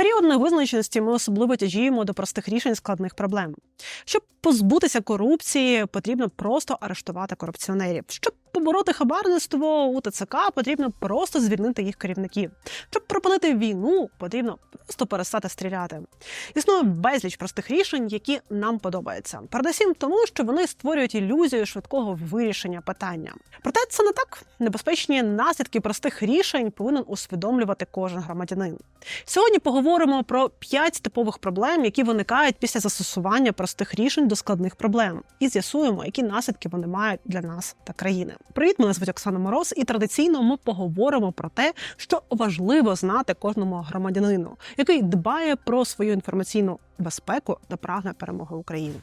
період невизначеності ми особливо тяжіємо до простих рішень складних проблем. Щоб позбутися корупції, потрібно просто арештувати корупціонерів. Щоб побороти хабарництво у ТЦК, потрібно просто звільнити їх керівників. Щоб припинити війну, потрібно просто перестати стріляти. Існує безліч простих рішень, які нам подобаються. Передусім тому, що вони створюють ілюзію швидкого вирішення питання. Проте це не так. Небезпечні наслідки простих рішень повинен усвідомлювати кожен громадянин. Сьогодні поговоримо про п'ять типових проблем, які виникають після застосування простих рішень до складних проблем, і з'ясуємо, які наслідки вони мають для нас та країни. Привіт, мене звуть Оксана Мороз, і традиційно ми поговоримо про те, що важливо знати кожному громадянину, який дбає про свою інформаційну безпеку та прагне перемоги України.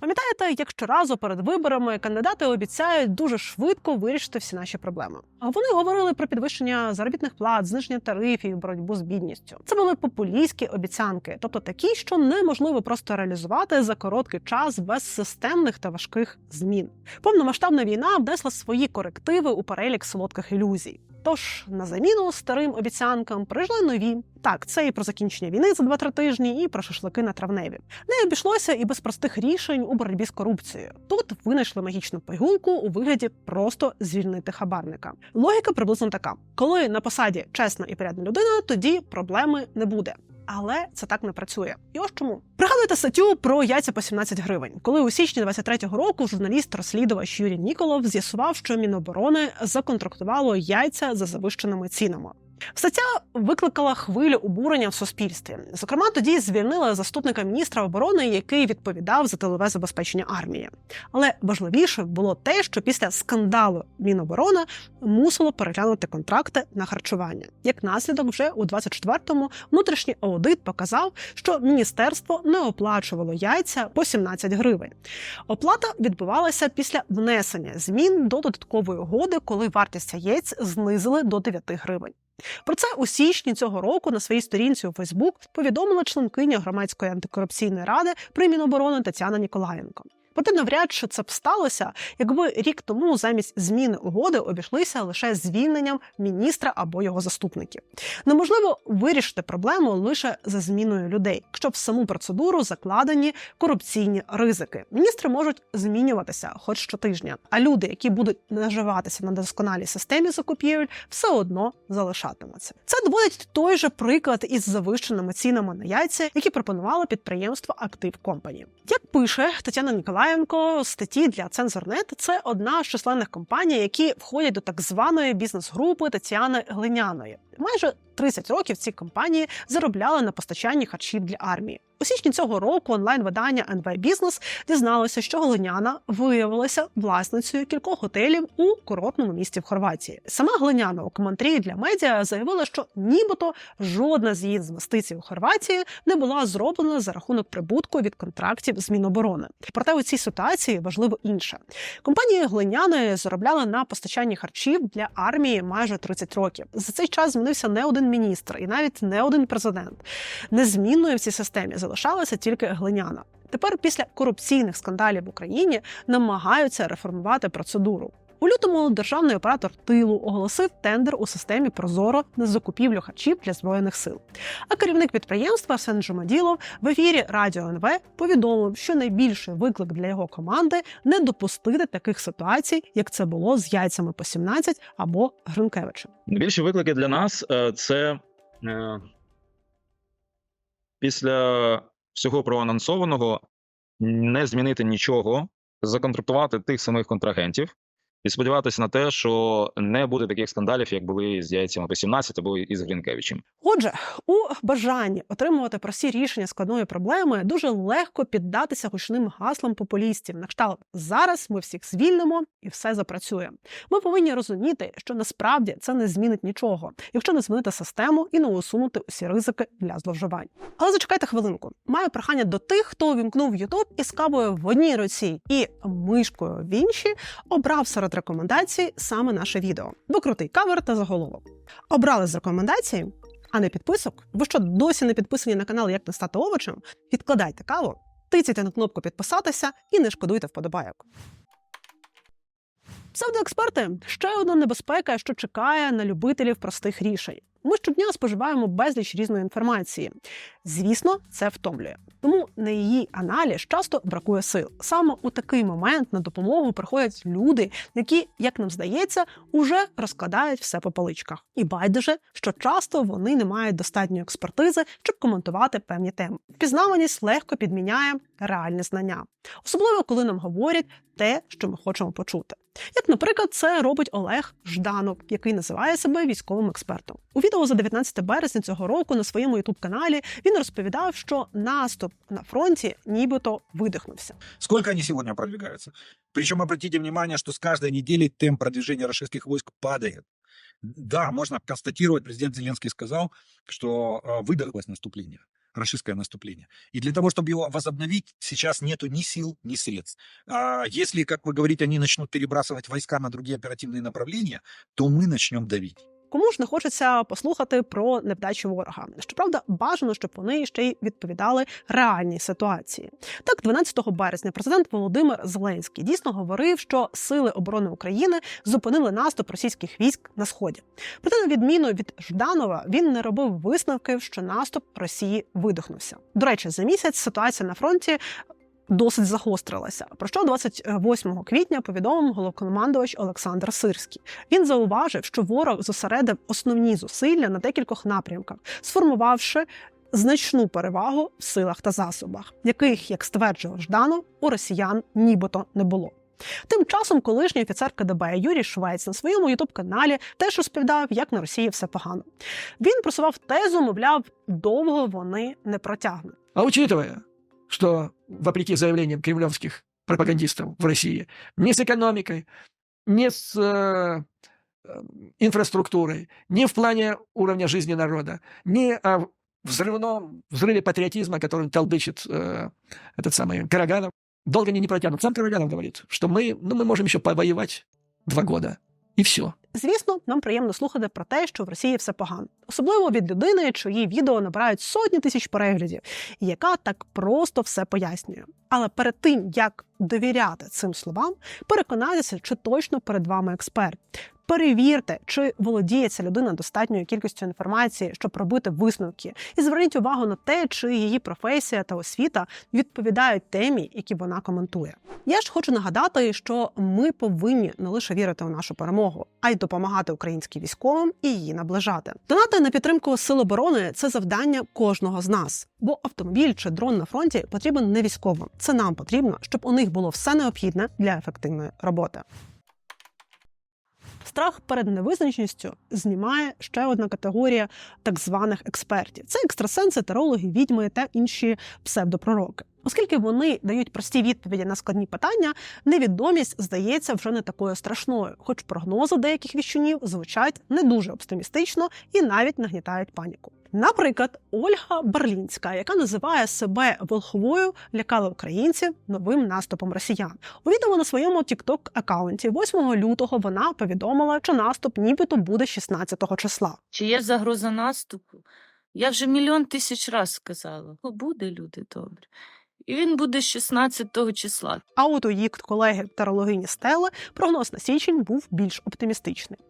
Пам'ятаєте, як щоразу перед виборами кандидати обіцяють дуже швидко вирішити всі наші проблеми. Вони говорили про підвищення заробітних плат, зниження тарифів, боротьбу з бідністю. Це були популістські обіцянки, тобто такі, що неможливо просто реалізувати за короткий час без системних та важких змін. Повномасштабна війна внесла свої корективи у перелік солодких ілюзій. Тож на заміну старим обіцянкам прийшли нові. Так, це і про закінчення війни за 2-3 тижні, і про шашлики на травневі. Не обійшлося і без простих рішень у боротьбі з корупцією. Тут винайшли магічну пигулку у вигляді просто звільнити хабарника. Логіка приблизно така: коли на посаді чесна і порядна людина, тоді проблеми не буде. Але це так не працює. І ось чому пригадуєте статтю про яйця по 17 гривень, коли у січні 23-го року журналіст-розслідувач Юрій Ніколов з'ясував, що Міноборони законтрактувало яйця за завищеними цінами. Стаття викликала хвилю обурення в суспільстві. Зокрема, тоді звільнили заступника міністра оборони, який відповідав за тилове забезпечення армії. Але важливіше було те, що після скандалу Міноборони мусило переглянути контракти на харчування. Як наслідок, вже у 24-му внутрішній аудит показав, що міністерство не оплачувало яйця по 17 гривень. Оплата відбувалася після внесення змін до додаткової угоди, коли вартість яєць знизили до 9 гривень. Про це у січні цього року на своїй сторінці у Фейсбук повідомила членкиня громадської антикорупційної ради при Міноборони Тетяна Ніколаєнко. Проте навряд чи це б сталося, якби рік тому замість зміни угоди обійшлися лише звільненням міністра або його заступників. Неможливо вирішити проблему лише за зміною людей, якщо в саму процедуру закладені корупційні ризики. Міністри можуть змінюватися хоч щотижня, а люди, які будуть наживатися на досконалій системі закупівель, все одно залишатимуться. Це доводить той же приклад із завищеними цінами на яйця, які пропонувало підприємство Актив Компані. Як пише Тетяна Ніколаєнко, статті для Цензорнет це одна з численних компаній, які входять до так званої бізнес-групи Тетяни Глиняної. Майже 30 років ці компанії заробляли на постачанні харчів для армії. У січні цього року онлайн-видання НВ Бізнес дізналося, що Глиняна виявилася власницею кількох готелів у курортному місті в Хорватії. Сама Глиняна у коментарі для медіа заявила, що нібито жодна з її інвестицій у Хорватії не була зроблена за рахунок прибутку від контрактів з Міноборони. Проте у цій ситуації важливо інше. Компанії Глиняної заробляли на постачанні харчів для армії майже 30 років. За цей час змінився не один міністр і навіть не один президент. Незмінною в цій системі залишалася тільки глиняна. Тепер після корупційних скандалів в Україні намагаються реформувати процедуру. У лютому державний оператор тилу оголосив тендер у системі Прозоро на закупівлю харчів для збройних сил. А керівник підприємства Арсен Жумаділов в ефірі Радіо НВ повідомив, що найбільший виклик для його команди не допустити таких ситуацій, як це було з яйцями по 17 або Гринкевичем. Найбільші виклики для нас е, це е, після всього проанонсованого не змінити нічого, законтрактувати тих самих контрагентів і сподіватися на те, що не буде таких скандалів, як були з яйцями по 17 або із Гринкевичем. Отже, у бажанні отримувати прості рішення складної проблеми дуже легко піддатися гучним гаслам популістів. На кшталт зараз ми всіх звільнимо і все запрацює. Ми повинні розуміти, що насправді це не змінить нічого, якщо не змінити систему і не усунути усі ризики для зловживань. Але зачекайте хвилинку. Маю прохання до тих, хто увімкнув YouTube із кавою в одній руці і мишкою в іншій, обрав серед рекомендацій саме наше відео, бо крутий кавер та заголовок. Обрали з рекомендацій, а не підписок. Ви що досі не підписані на канал Як не стати овочем? Відкладайте каву, тицяйте на кнопку підписатися і не шкодуйте вподобайок. Псевдоексперти ще одна небезпека, що чекає на любителів простих рішень. Ми щодня споживаємо безліч різної інформації. Звісно, це втомлює. Тому на її аналіз часто бракує сил. Саме у такий момент на допомогу приходять люди, які, як нам здається, уже розкладають все по поличках. І байдуже, що часто вони не мають достатньої експертизи, щоб коментувати певні теми. Впізнаваність легко підміняє реальне знання, особливо коли нам говорять те, що ми хочемо почути. Як, наприклад, це робить Олег Жданов, який називає себе військовим експертом. У відео за 19 березня цього року на своєму ютуб-каналі він розповідав, що наступ на фронті нібито видихнувся. Сколько они сегодня продвигаются? Причем обратите внимание, что с каждой недели темп продвижения российских войск падает. Да, можно констатировать, президент Зеленский сказал, что э, выдохлось наступление, российское наступление. И для того, чтобы его возобновить, сейчас нету ни сил, ни средств. А если, как вы говорите, они начнут перебрасывать войска на другие оперативные направления, то мы начнем давить. Кому ж не хочеться послухати про невдачі ворога? Щоправда, бажано, щоб вони ще й відповідали реальній ситуації. Так, 12 березня президент Володимир Зеленський дійсно говорив, що сили оборони України зупинили наступ російських військ на сході. Проте, на відміну від Жданова, він не робив висновків, що наступ Росії видохнувся. До речі, за місяць ситуація на фронті. Досить загострилася. Про що 28 квітня повідомив головкомандувач Олександр Сирський. Він зауважив, що ворог зосередив основні зусилля на декількох напрямках, сформувавши значну перевагу в силах та засобах, яких, як стверджував Жданов, у росіян нібито не було. Тим часом колишній офіцер КДБ Юрій Швець на своєму ютуб-каналі теж розповідав, як на Росії все погано. Він просував тезу, мовляв, довго вони не протягнуть. А учитывая, что, вопреки заявлениям кремлевских пропагандистов в России, ни с экономикой, ни с э, э, инфраструктурой, ни в плане уровня жизни народа, ни о взрывном взрыве патриотизма, который толдычит э, этот самый Караганов, долго они не протянут. Сам Караганов говорит, что мы, ну, мы можем еще повоевать два года, и все. Звісно, нам приємно слухати про те, що в Росії все погано, особливо від людини, чиї відео набирають сотні тисяч переглядів, яка так просто все пояснює. Але перед тим як довіряти цим словам, переконайтеся, чи точно перед вами експерт. Перевірте, чи володіє ця людина достатньою кількістю інформації, щоб робити висновки, і зверніть увагу на те, чи її професія та освіта відповідають темі, які вона коментує. Я ж хочу нагадати, що ми повинні не лише вірити у нашу перемогу, а й допомагати українським військовим і її наближати. Донати на підтримку сил оборони це завдання кожного з нас. Бо автомобіль чи дрон на фронті потрібен не військовим. Це нам потрібно, щоб у них було все необхідне для ефективної роботи. Страх перед невизначеністю знімає ще одна категорія так званих експертів: це екстрасенси, тарологи, відьми та інші псевдопророки. Оскільки вони дають прості відповіді на складні питання, невідомість здається вже не такою страшною, хоч прогнози деяких віщунів звучать не дуже оптимістично і навіть нагнітають паніку. Наприклад, Ольга Барлінська, яка називає себе волховою, лякала українців новим наступом росіян. У відео на своєму tiktok аккаунті 8 лютого вона повідомила, що наступ нібито буде 16 числа. Чи є загроза наступу? Я вже мільйон тисяч раз сказала. Буде, люди добрі. І він буде 16 числа. А от у її колеги тарологині Стели прогноз на січень був більш оптимістичний.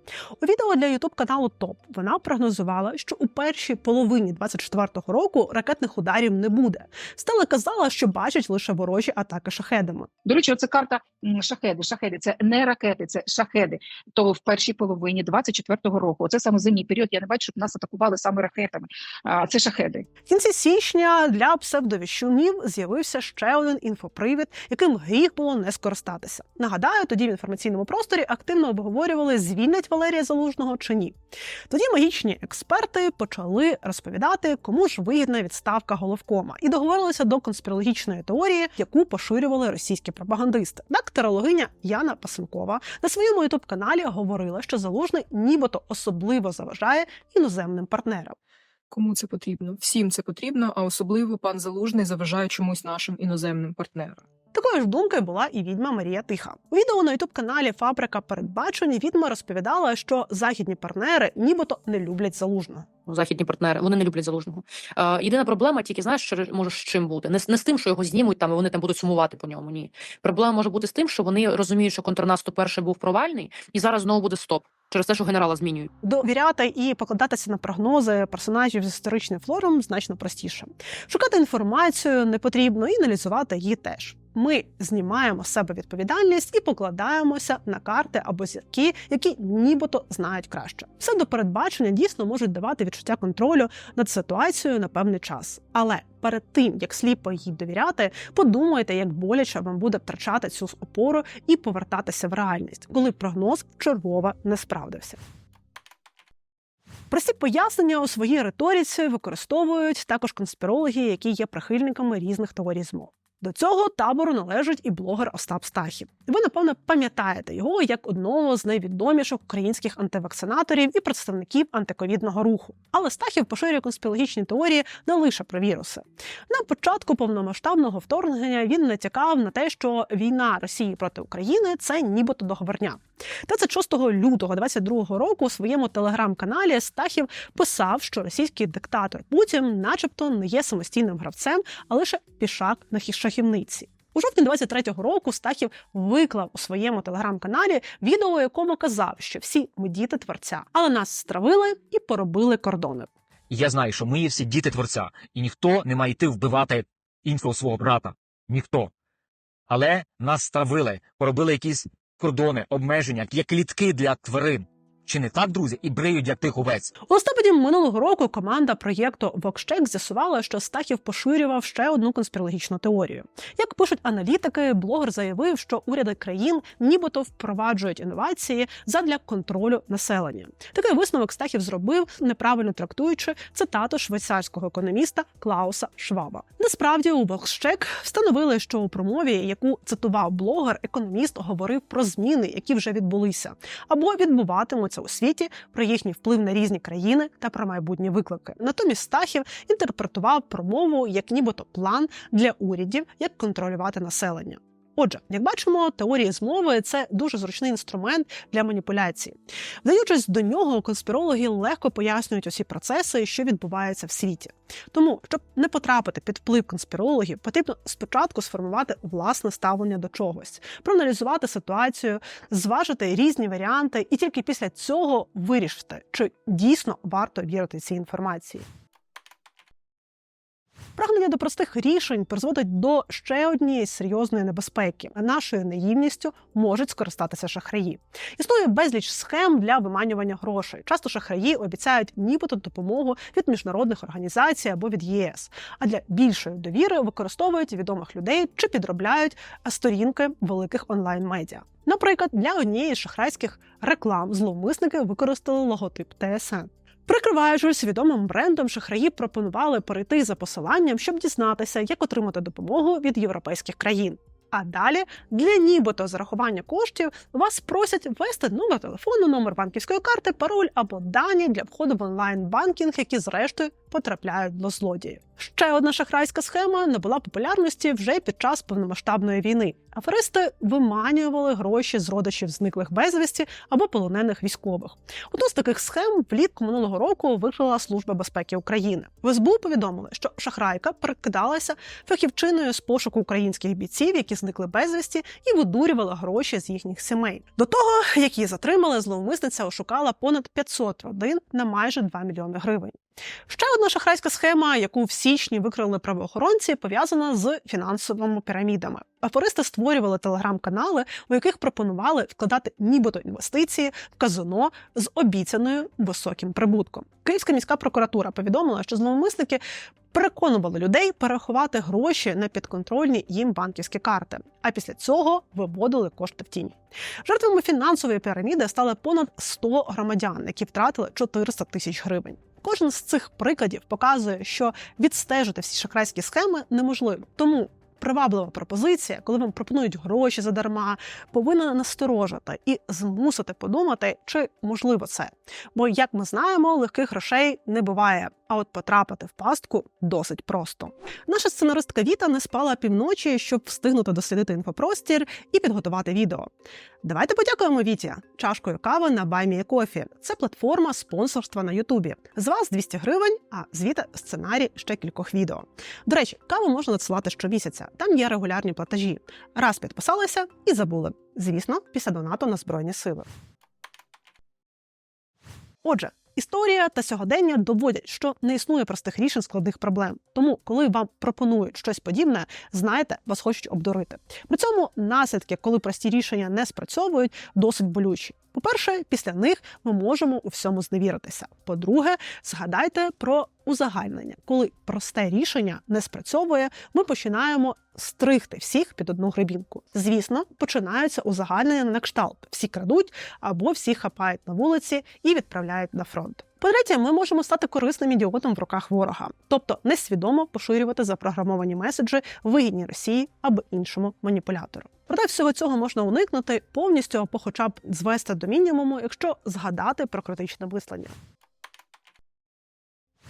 У відео для ютуб каналу ТОП вона прогнозувала, що у першій половині 24-го року ракетних ударів не буде. Стела казала, що бачить лише ворожі атаки шахедами. До речі, оце карта шахеди. Шахеди це не ракети, це шахеди. То в першій половині 24-го року. Оце саме зимній період. Я не бачу, щоб нас атакували саме ракетами. А це шахеди. В кінці січня для псевдовіщунів з'явився ще один інфопривід, яким гріх було не скористатися. Нагадаю, тоді в інформаційному просторі активно обговорювали, звільнять Валерія Залужного чи ні. Тоді магічні експерти почали розповідати, кому ж вигідна відставка головкома, і договорилися до конспірологічної теорії, яку поширювали російські пропагандисти. Так, терологиня Яна Пасенкова на своєму ютуб каналі говорила, що залужний нібито особливо заважає іноземним партнерам. Кому це потрібно? Всім це потрібно, а особливо пан Залужний заважає чомусь нашим іноземним партнерам. Такої ж думки була і відьма Марія Тиха. У відео на ютуб каналі Фабрика передбачень відьма розповідала, що західні партнери нібито не люблять залужного. ну, західні партнери, вони не люблять залужного. Е, єдина проблема, тільки знаєш, що може з чим бути. Не, не з тим, що його знімуть там і вони там будуть сумувати по ньому. Ні. Проблема може бути з тим, що вони розуміють, що контрнаступ перший був провальний, і зараз знову буде стоп через те, що генерала змінюють. Довіряти і покладатися на прогнози персонажів з історичним флором значно простіше. Шукати інформацію не потрібно і аналізувати її теж. Ми знімаємо з себе відповідальність і покладаємося на карти або зірки, які нібито знають краще. Все до передбачення дійсно можуть давати відчуття контролю над ситуацією на певний час. Але перед тим як сліпо їй довіряти, подумайте, як боляче вам буде втрачати цю опору і повертатися в реальність, коли прогноз вчергове не справдився. Прості пояснення у своїй риториці використовують також конспірологи, які є прихильниками різних теорій змов. До цього табору належить і блогер Остап Стахів. Ви, напевно, пам'ятаєте його як одного з найвідоміших українських антивакцинаторів і представників антиковідного руху. Але Стахів поширює конспірологічні теорії не лише про віруси. На початку повномасштабного вторгнення він натякав на те, що війна Росії проти України це нібито договорня. 26 лютого 22 року у своєму телеграм-каналі Стахів писав, що російський диктатор Путін, начебто, не є самостійним гравцем, а лише пішак на хі- шахівниці. У жовтні 23-го року Стахів виклав у своєму телеграм-каналі відео, у якому казав, що всі ми діти творця, але нас стравили і поробили кордони. Я знаю, що ми всі діти творця, і ніхто не має йти вбивати іншого свого брата. Ніхто. Але нас стравили, поробили якісь кордони, обмеження, як клітки для тварин. Чи не так, друзі? І бриють як тих овець. У листопаді минулого року команда проєкту Вокщек з'ясувала, що Стахів поширював ще одну конспірологічну теорію. Як пишуть аналітики, блогер заявив, що уряди країн нібито впроваджують інновації задля контролю населення. Такий висновок Стахів зробив, неправильно трактуючи цитату швейцарського економіста Клауса Шваба. Насправді у Вокщек встановили, що у промові, яку цитував блогер, економіст говорив про зміни, які вже відбулися, або відбуватимуться у світі, про їхній вплив на різні країни та про майбутні виклики. Натомість Стахів інтерпретував промову як нібито план для урядів, як контролювати населення. Отже, як бачимо, теорії змови це дуже зручний інструмент для маніпуляції. Вдаючись до нього, конспірологи легко пояснюють усі процеси, що відбуваються в світі. Тому, щоб не потрапити під вплив конспірологів, потрібно спочатку сформувати власне ставлення до чогось, проаналізувати ситуацію, зважити різні варіанти, і тільки після цього вирішити, чи дійсно варто вірити цій інформації. Прагнення до простих рішень призводить до ще однієї серйозної небезпеки. Нашою наївністю можуть скористатися шахраї. Існує безліч схем для виманювання грошей. Часто шахраї обіцяють нібито допомогу від міжнародних організацій або від ЄС. А для більшої довіри використовують відомих людей чи підробляють сторінки великих онлайн-медіа. Наприклад, для однієї шахрайських реклам зловмисники використали логотип ТСН. Прикриваючись відомим брендом, шахраї пропонували перейти за посиланням, щоб дізнатися, як отримати допомогу від європейських країн. А далі для нібито зарахування коштів вас просять ввести номер телефону, номер банківської карти, пароль або дані для входу в онлайн-банкінг, які зрештою потрапляють до злодіїв. Ще одна шахрайська схема набула популярності вже під час повномасштабної війни. Аферисти виманювали гроші з родичів зниклих безвісті або полонених військових. Одну з таких схем влітку минулого року викрила Служба безпеки України. В СБУ повідомили, що шахрайка прикидалася фахівчиною з пошуку українських бійців, які зникли безвісті, і видурювала гроші з їхніх сімей. До того, як її затримали, зловмисниця ошукала понад 500 родин на майже 2 мільйони гривень. Ще одна шахрайська схема, яку в січні викрили правоохоронці, пов'язана з фінансовими пірамідами. Аферисти створювали телеграм-канали, у яких пропонували вкладати нібито інвестиції в казино з обіцяною високим прибутком. Київська міська прокуратура повідомила, що зловмисники переконували людей перерахувати гроші на підконтрольні їм банківські карти, а після цього виводили кошти в тінь. Жертвами фінансової піраміди стали понад 100 громадян, які втратили 400 тисяч гривень. Кожен з цих прикладів показує, що відстежити всі шахрайські схеми неможливо. Тому приваблива пропозиція, коли вам пропонують гроші задарма, повинна насторожити і змусити подумати, чи можливо це. Бо, як ми знаємо, легких грошей не буває. А от потрапити в пастку досить просто. Наша сценаристка Віта не спала півночі, щоб встигнути дослідити інфопростір і підготувати відео. Давайте подякуємо Віті чашкою кави на BuyMeACoffee. Це платформа спонсорства на Ютубі. З вас 200 гривень, а звідти сценарій ще кількох відео. До речі, каву можна надсилати щомісяця. Там є регулярні платежі. Раз підписалися і забули. Звісно, після донату на збройні сили. Отже, історія та сьогодення доводять, що не існує простих рішень складних проблем. Тому, коли вам пропонують щось подібне, знайте, вас хочуть обдурити. При цьому наслідки, коли прості рішення не спрацьовують, досить болючі. По-перше, після них ми можемо у всьому зневіритися. По-друге, згадайте про узагальнення. Коли просте рішення не спрацьовує, ми починаємо стригти всіх під одну гребінку. Звісно, починаються узагальнення на кшталт. Всі крадуть або всі хапають на вулиці і відправляють на фронт. По-третє, ми можемо стати корисним ідіотом в руках ворога, тобто несвідомо поширювати запрограмовані меседжі вигідні Росії або іншому маніпулятору. Проте всього цього можна уникнути повністю або хоча б звести до мінімуму, якщо згадати про критичне мислення.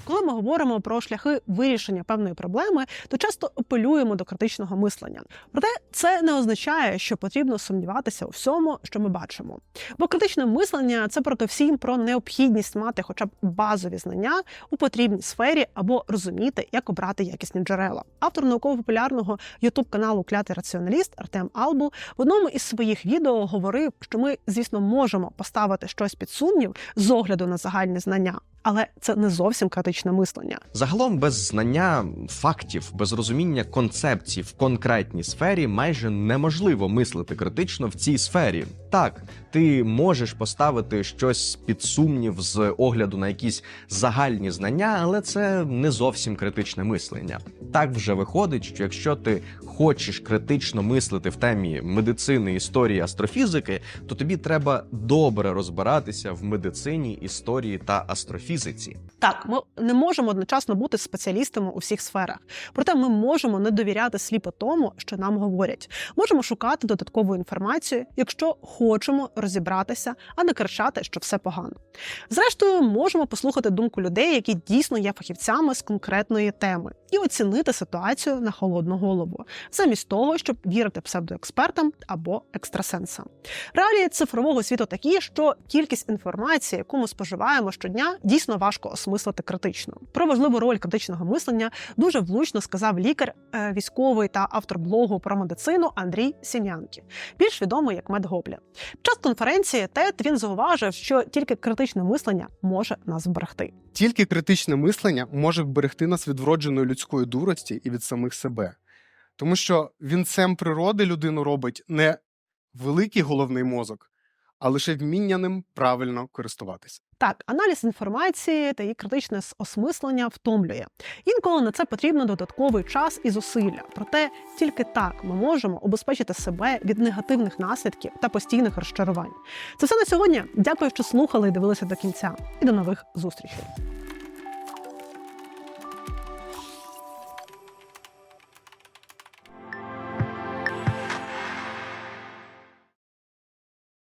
Коли ми говоримо про шляхи вирішення певної проблеми, то часто апелюємо до критичного мислення. Проте це не означає, що потрібно сумніватися у всьому, що ми бачимо. Бо критичне мислення це передусім про необхідність мати хоча б базові знання у потрібній сфері або розуміти, як обрати якісні джерела. Автор науково-популярного ютуб каналу Клятий раціоналіст Артем Албул в одному із своїх відео говорив, що ми, звісно, можемо поставити щось під сумнів з огляду на загальні знання. Але це не зовсім критичне мислення. Загалом, без знання фактів, без розуміння концепцій в конкретній сфері майже неможливо мислити критично в цій сфері. Так, ти можеш поставити щось під сумнів з огляду на якісь загальні знання, але це не зовсім критичне мислення. Так вже виходить, що якщо ти хочеш критично мислити в темі медицини, історії, астрофізики, то тобі треба добре розбиратися в медицині, історії та астрофізиці. Так, ми не можемо одночасно бути спеціалістами у всіх сферах, проте ми можемо не довіряти сліпо тому, що нам говорять. Можемо шукати додаткову інформацію, якщо хочемо розібратися, а не кричати, що все погано. Зрештою, можемо послухати думку людей, які дійсно є фахівцями з конкретної теми, і оцінити ситуацію на холодну голову, замість того, щоб вірити псевдоекспертам або екстрасенсам. Реалії цифрового світу такі, що кількість інформації, яку ми споживаємо щодня, дійсно важко осмислити критично. Про важливу роль критичного мислення дуже влучно сказав лікар, е, військовий та автор блогу про медицину Андрій Сім'янки, більш відомий як Медгоблін. Під час конференції TED він зауважив, що тільки критичне мислення може нас вберегти. Тільки критичне мислення може вберегти нас від вродженої людської дурості і від самих себе. Тому що вінцем природи людину робить не великий головний мозок, а лише вміння ним правильно користуватися. Так, аналіз інформації та її критичне осмислення втомлює. Інколи на це потрібно додатковий час і зусилля. Проте тільки так ми можемо обезпечити себе від негативних наслідків та постійних розчарувань. Це все на сьогодні. Дякую, що слухали і дивилися до кінця. І до нових зустрічей.